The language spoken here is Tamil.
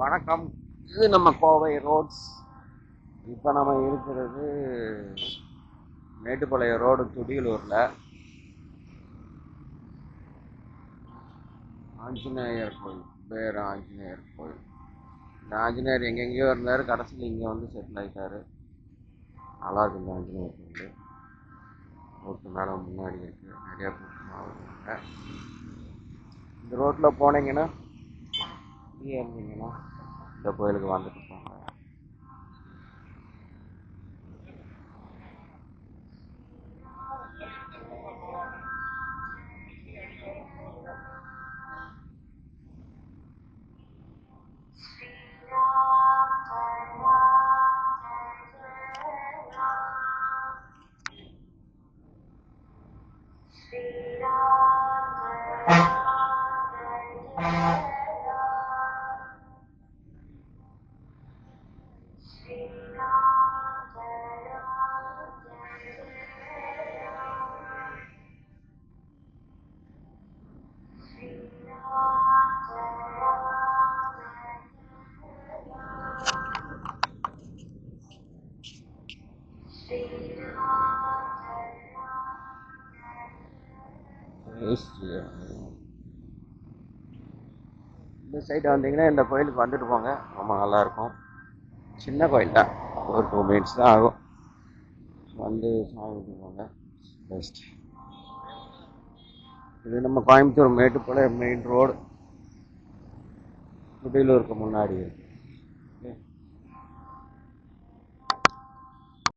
வணக்கம். இது நம்ம கோவை ரோட்ஸ். இப்போ நம்ம இருக்கிறது மேட்டுப்பாளையம் ரோடு துடியலூரில். ஆஞ்சநேயர் கோயில். பேர் ஆஞ்சநேயர் கோயில். இந்த ஆஞ்சநேயர் எங்கெங்கேயோ இருந்தார். கடைசியில் இங்கே வந்து செட்டில் ஆகிட்டார் நல்லா இருக்கு இந்த ஆஞ்சநேயர் கோயில். ரோட்டு மேலே முன்னாடி இருக்குது நிறையா கூட்டமாக இந்த ரோட்டில் போனீங்கன்னா ஃப்ரீயாக இருந்தீங்கன்னா இந்த கோயிலுக்கு வந்துட்டு போங்க Thank you. இந்த சைடு வந்தீங்கன்னா இந்த கோயிலுக்கு வந்துட்டு போங்க. ரொம்ப நல்லா இருக்கும். சின்ன கோயில் தான் ஒரு டூ மினிட்ஸ் தான் ஆகும். வந்து சாமி கும்பிடுவாங்க. பெஸ்ட் இது நம்ம கோயம்புத்தூர் மேட்டுப்பாளையம் மெயின் ரோடு குடியிலூருக்கு முன்னாடி இருக்கு.